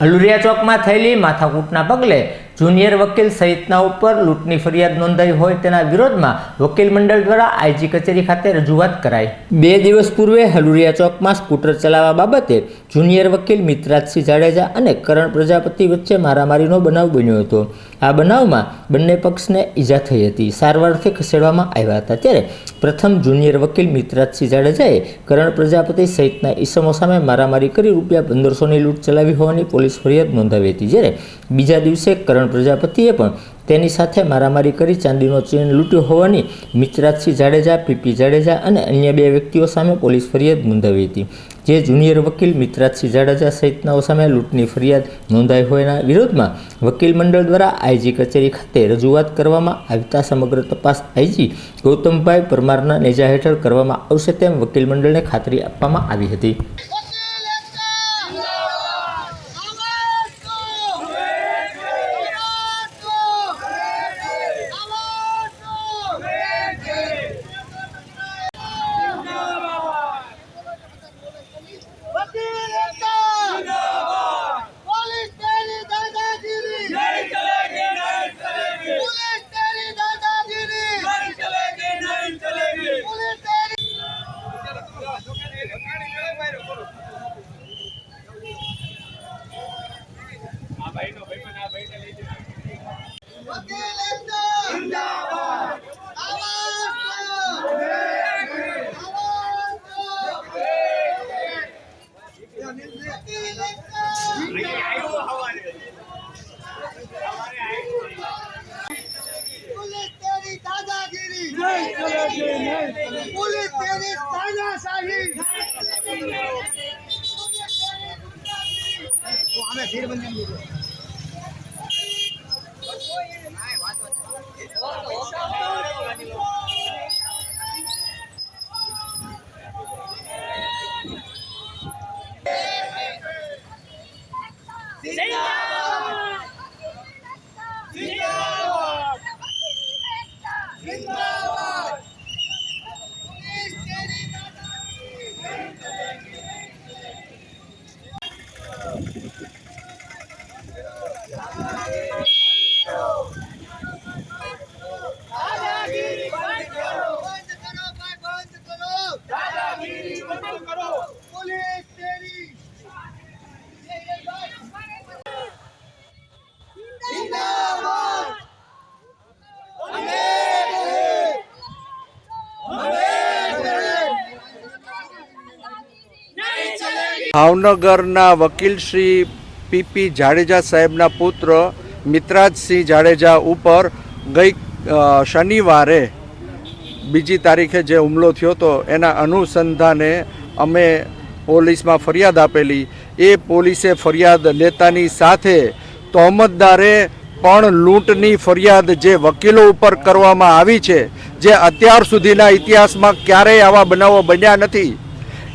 હલુરિયા ચોકમાં થયેલી માથાકૂટના પગલે જુનિયર વકીલ સહિતના ઉપર લૂંટની ફરિયાદ નોંધાઈ હોય તેના વિરોધમાં વકીલ મંડળ દ્વારા આઈજી કચેરી ખાતે રજૂઆત કરાઈ. બે દિવસ પૂર્વે હલુરિયા ચોકમાં સ્કૂટર ચલાવવા બાબતે જુનિયર વકીલ મિત્રાજસિંહ જાડેજા અને કરણ પ્રજાપતિ વચ્ચે મારામારીનો બનાવ બન્યો હતો. આ બનાવમાં બંને પક્ષને ઈજા થઈ હતી. સારવારથી ખસેડવામાં આવ્યા હતા. ત્યારે પ્રથમ જુનિયર વકીલ મિત્રાજસિંહ જાડેજાએ કરણ પ્રજાપતિ સહિતના ઈસમો સામે મારામારી કરી રૂપિયા પંદરસોની લૂંટ ચલાવી હોવાની પોલીસ ફરિયાદ નોંધાવી હતી. જ્યારે બીજા દિવસે કરણ પ્રજાપતિએ પણ તેની સાથે મારામારી કરી ચાંદીનો ચેન લૂંટ્યો હોવાની મિત્રાજસિંહ જાડેજા, પીપી જાડેજા અને અન્ય બે વ્યક્તિઓ સામે પોલીસ ફરિયાદ નોંધાવી હતી. જે જુનિયર વકીલ મિત્રાજસિંહ જાડેજા સહિતનાઓ સામે લૂંટની ફરિયાદ નોંધાઈ હોવાના વિરોધમાં વકીલ મંડળ દ્વારા આઈજી કચેરી ખાતે રજૂઆત કરવામાં આવતા સમગ્ર તપાસ આઈજી ગૌતમભાઈ પરમારના નેજા હેઠળ કરવામાં આવશે તેમ વકીલ મંડળને ખાતરી આપવામાં આવી હતી. વકીલ એકતા જિંદાબાદ આવાજ દો આવાજ ભાવનગરના વકીલ શ્રી પીપી જાડેજા સાહેબના પુત્ર મિત્રાજસિંહ જાડેજા ઉપર ગઈ શનિવારે બીજી તારીખે જે હુમલો થયો હતો, એના અનુસંધાને અમે પોલીસમાં ફરિયાદ આપેલી. એ પોલીસે ફરિયાદ લેતાની સાથે તોહમતદારે પણ લૂંટની ફરિયાદ જે વકીલો ઉપર કરવામાં આવી છે, જે અત્યાર સુધીના ઇતિહાસમાં ક્યારેય આવા બનાવો બન્યા નથી.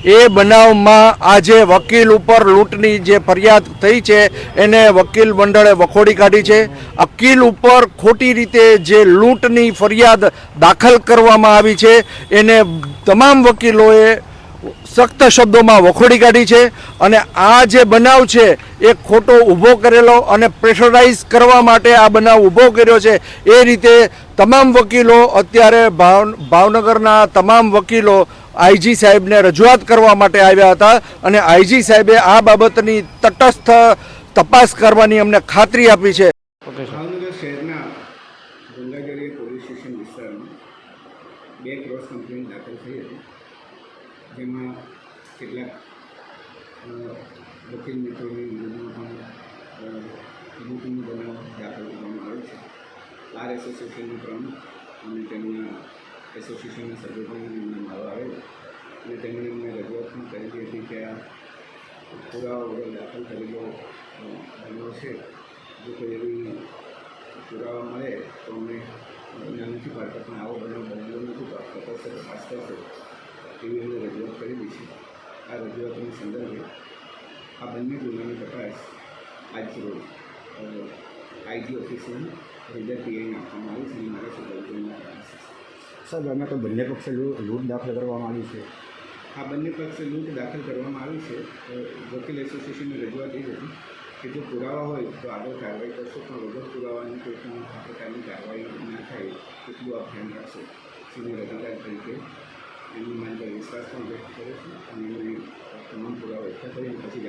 એ બનાવમાં આજે વકીલ ઉપર લૂંટની જે ફરિયાદ થઈ છે, એને વકીલ મંડળે વખોડી કાઢી છે. વકીલ ઉપર ખોટી રીતે જે લૂંટની ફરિયાદ દાખલ કરવામાં આવી છે, એને તમામ વકીલોએ સખ્ત શબ્દોમાં વખોડી કાઢી છે અને આ જે બનાવ છે એ ખોટો ઊભો કરેલો અને પ્રેશરાઇઝ કરવા માટે આ બનાવ ઊભો કર્યો છે. એ રીતે તમામ વકીલો અત્યારે ભાવ ભાવનગરના તમામ વકીલો આઈજી સાહેબને રજૂઆત કરવા માટે આવ્યા હતા અને આઈજી સાહેબે આ બાબતની તટસ્થ તપાસ કરવાની અમને ખાતરી આપી છે. ભાવનગર શહેરના ગંગાજળી પોલીસ સ્ટેશન વિસ્તારમાં બે ક્રોસ કમ્પ્લેન દાખલ થઈ હતી. જેમાં કેટલાક વકીલ મિત્રોની વિરુદ્ધમાં પણ લૂંટનો બનાવ દાખલ કરવામાં આવ્યો છે. બાર એસોસિએશનનો પ્રમુખ અને તેમના એસોસિએશનના સભ્યો પણ એમના નામ આવેલા અને તેમણે અમને રજૂઆત પણ કરેલી હતી કે આ પુરાવા વગર દાખલ કરેલો બનાવ છે. જો કોઈ એવી પુરાવા મળે તો અમને ના નથી પાડતા પણ આવો બનાવ બનેલો નથી પાડતા. તપાસ કરશે. એવી અમે રજૂઆત કરેલી છે આ રજૂઆતના સંદર્ભે આ બંને ગુનાની તપાસ આજ રોજ આઈજી ઓફિસમાં હૃદય પીઆઈને આપવામાં આવી છે અને મારા સુધારણા સાહેબ અમે તો બંને પક્ષે લૂંટ દાખલ કરવામાં આવી છે. આ બંને પક્ષે લૂંટ દાખલ કરવામાં આવી છે. વકીલ એસોસિએશનની રજૂઆત એ હતી કે કે જો પુરાવા હોય તો આગળ કાર્યવાહી કરશો પણ વગર પુરાવાની કોઈ પણ આ પ્રકારની કાર્યવાહી ના થાય એટલું આપ ધ્યાન રાખશો. સિનિયર અધિકારી તરીકે એમની મારી પર વિશ્વાસ પણ વ્યક્ત કર્યો છે અને એમણે તમામ પુરાવા એકઠા કરીને પછી જ